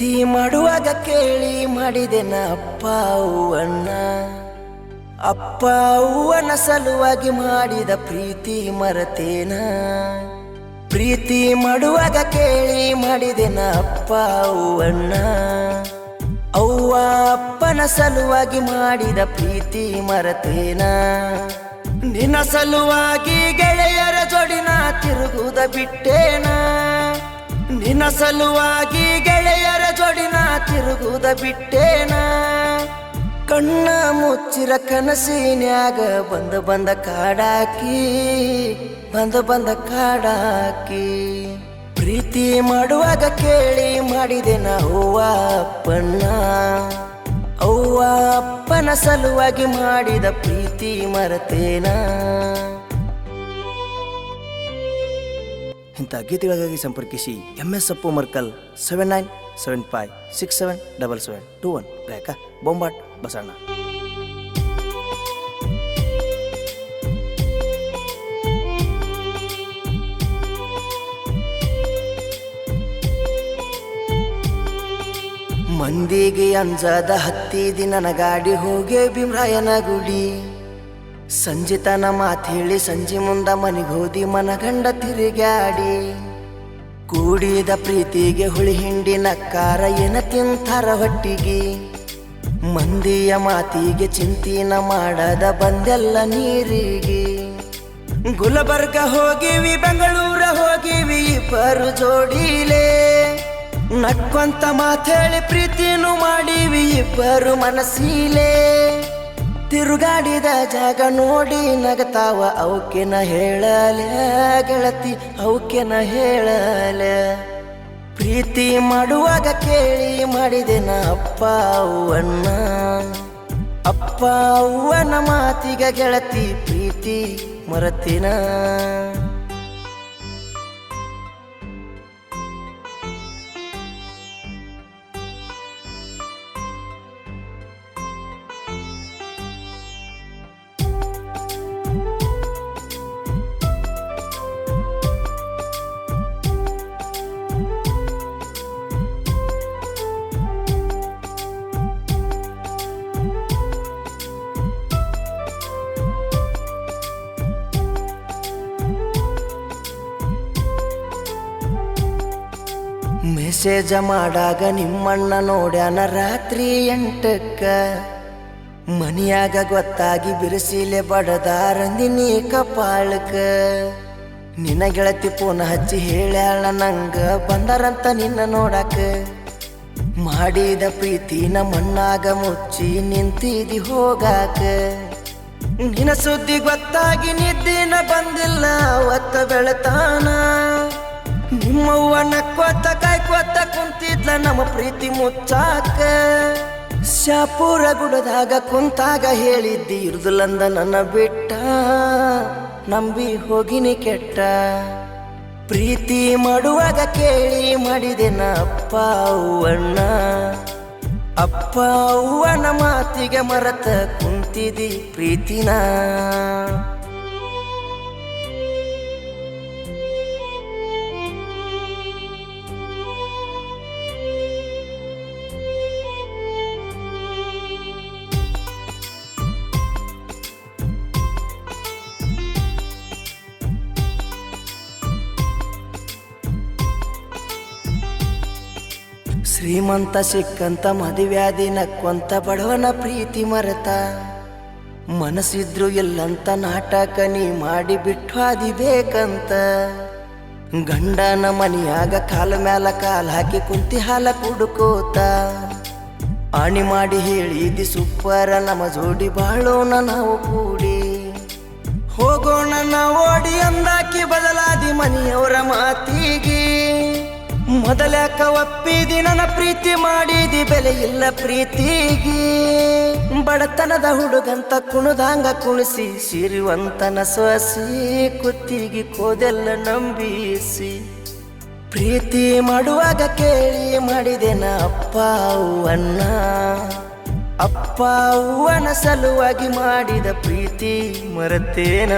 ಪ್ರೀತಿ ಮಾಡುವಾಗ ಕೇಳಿ ಮಾಡಿದೆನ ಅಪ್ಪ ಅವ್ವಣ್ಣ ಅಪ್ಪ ಅವ್ವನ ಸಲುವಾಗಿ ಮಾಡಿದ ಪ್ರೀತಿ ಮರತೇನ. ಪ್ರೀತಿ ಮಾಡುವಾಗ ಕೇಳಿ ಮಾಡಿದೆನ ಅಪ್ಪ ಅವ್ವಣ್ಣ ಅವ್ವ ಅಪ್ಪನ ಸಲುವಾಗಿ ಮಾಡಿದ ಪ್ರೀತಿ ಮರತೇನ. ನಿನ್ನ ಸಲುವಾಗಿ ಗೆಳೆಯರ ಜೋಡಿನ ತಿರುಗುದ ಬಿಟ್ಟೇನ. ನಿನ್ನ ಸಲುವಾಗಿ ಗೆಳೆಯರ ಜೋಡಿನ ತಿರುಗುದ ಬಿಟ್ಟೇನ? ಕಣ್ಣ ಮುಚ್ಚಿರ ಕನಸಿನ್ಯಾಗ ಬಂದ ಬಂದ ಕಾಡಾಕಿ, ಬಂದ ಬಂದ ಕಾಡಾಕಿ. ಪ್ರೀತಿ ಮಾಡುವಾಗ ಕೇಳಿ ಮಾಡಿದೆ ಅವ್ವ ಅಪ್ಪಣ್ಣ, ಅವ್ವ ಅಪ್ಪನ ಸಲುವಾಗಿ ಮಾಡಿದ ಪ್ರೀತಿ ಮರತೇನ? ಇಂಥ ಗೀತೆಗಳಿಗಾಗಿ ಸಂಪರ್ಕಿಸಿ M S Appu Markal seven nine seven five six seven double seven two one ಗಾಯಕ ಬೊಂಬಾಟ್ ಬಸಣ್ಣ ಮಂದಿಗೆ ಅಂಜದ ಹತ್ತಿದಿ ನನ್ನ ಗಾಡಿ ಹೋಗಿ ಭೀಮರಾಯನ ಗುಡಿ. ಸಂಜಿತನ ಮಾತು ಹೇಳಿ ಸಂಜೆ ಮುಂದ ಮನೆಗೆ ಹೋದಿ ಮನಗಂಡ ತಿರುಗಾಡಿ ಕೂಡಿದ ಪ್ರೀತಿಗೆ ಹುಳಿ ಹಿಂಡಿ ನಕ್ಕಾರ ಏನ ತಿಂತಾರ ಹೊಟ್ಟಿಗೆ. ಮಂದಿಯ ಮಾತಿಗೆ ಚಿಂತಿನ ಮಾಡದ ಬಂದೆಲ್ಲ ನೀರಿಗೆ. ಗುಲಬರ್ಗ ಹೋಗಿವಿ, ಬೆಂಗಳೂರ ಹೋಗಿವಿ, ಇಬ್ಬರು ಜೋಡಿಲೇ. ನಕ್ಕಂತ ಮಾತೇಳಿ ಪ್ರೀತಿನೂ ಮಾಡಿವಿ, ಇಬ್ಬರು ಮನಸ್ಸಿಲೇ. ತಿರುಗಾಡಿದ ಜಾಗ ನೋಡಿ ನಗತಾವ, ಅವಕ್ಕೆನ ಹೇಳಲೆ ಗೆಳತಿ, ಅವಕ್ಕೆನ ಹೇಳಲೆ. ಪ್ರೀತಿ ಮಾಡುವಾಗ ಕೇಳಿ ಮಾಡಿದೆನ ಅಪ್ಪ ಅವ್ವನ್ನ. ಅಪ್ಪ ಅವ್ವನ ಮಾತಿಗ ಗೆಳತಿ, ಪ್ರೀತಿ ಮರತಿನ. ಮೆಸೇಜ ಮಾಡಾಗ ನಿಮ್ಮಣ್ಣ ನೋಡ್ಯಾನ ರಾತ್ರಿ ಎಂಟಕ್ಕ. ಮನಿಯಾಗ ಗೊತ್ತಾಗಿ ಬಿರುಸಿಲೆ ಬಡದಾರಂದಿನಿ ಕಪಾಳಕ ನಿನ್ನ ಗೆಳತಿ ಪೂನ ಹಚ್ಚಿ ಹೇಳ್ಯಾಳ ನಂಗ, ಬಂದಾರಂತ ನಿನ್ನ ನೋಡಕ. ಮಾಡಿದ ಪ್ರೀತಿ ಮಣ್ಣಾಗ ಮುಚ್ಚಿ ನಿಂತಿದಿ ಹೋಗಾಕ. ನಿನ ಸುದ್ದಿ ಗೊತ್ತಾಗಿ ನಿದ್ದಿನ ಬಂದಿಲ್ಲ ಒತ್ತ ಬೆಳತಾನ. ನಿಮ್ಮವ್ವ ನಕ್ಕೋತ ಕೊತ್ತ ಕುಂತಿದ್ಲ ನಮ್ಮ ಪ್ರೀತಿ ಮುಚ್ಚಾಕ. ಶಾಪುರ ಗುಡದಾಗ ಕುಂತಾಗ ಹೇಳಿದ್ದಿ ಇರ್ದುಲಂದ ನನ್ನ ಬಿಟ್ಟ. ನಂಬಿ ಹೋಗಿನಿ ಕೆಟ್ಟ. ಪ್ರೀತಿ ಮಾಡುವಾಗ ಕೇಳಿ ಮಾಡಿದೆನ ಅಪ್ಪ ಅವ್ವಣ್ಣ. ಅಪ್ಪ ಅವ್ವನ ಮಾತಿಗೆ ಮರತ ಕುಂತಿದಿ ಪ್ರೀತಿನ. ಶ್ರೀಮಂತ ಸಿಕ್ಕಂತ ಮದುವ್ಯಾದಿ ನಕ್ಕೊಂತ ಬಡವನ ಪ್ರೀತಿ ಮರೆತ. ಮನಸ್ಸಿದ್ರು ಎಲ್ಲಂತ ನಾಟಕ ನೀ ಮಾಡಿ ಬಿಟ್ಟು ಅದಿ ಬೇಕಂತ ಗಂಡನ ಮನಿಯಾಗ ಕಾಲ ಮ್ಯಾಲ ಕಾಲ ಹಾಕಿ ಕುಂತಿ ಹಾಲ ಕುಡ್ಕೋತ. ಆಣಿ ಮಾಡಿ ಹೇಳಿದಿ ಸುಪ್ಪರ ನಮ್ಮ ಜೋಡಿ ಬಾಳೋಣ ನಾವು ಕೂಡಿ. ಹೋಗೋಣ ನಾವು ಓಡಿ ಅಂದಾಕಿ ಬದಲಾದಿ ಮನೆಯವರ ಮಾತಿಗೆ. ಮೊದಲ್ಯಾಕ ಒಪ್ಪಿದಿ ನನ್ನ ಪ್ರೀತಿ ಮಾಡಿದಿ, ಬೆಲೆ ಇಲ್ಲ ಪ್ರೀತಿಗೆ. ಬಡತನದ ಹುಡುಗಂತ ಕುಣದಾಂಗ ಕುಣಿಸಿ, ಸಿರಿವಂತನ ಸೊಸಿ, ಕುತ್ತಿಗೆ ಕೋದೆಲ್ಲ ನಂಬಿಸಿ. ಪ್ರೀತಿ ಮಾಡುವಾಗ ಕೇಳಿ ಅಪ್ಪ ಅವ್ವಣ್ಣ ಅಪ್ಪ ಸಲುವಾಗಿ ಮಾಡಿದ ಪ್ರೀತಿ ಮರತೇನ?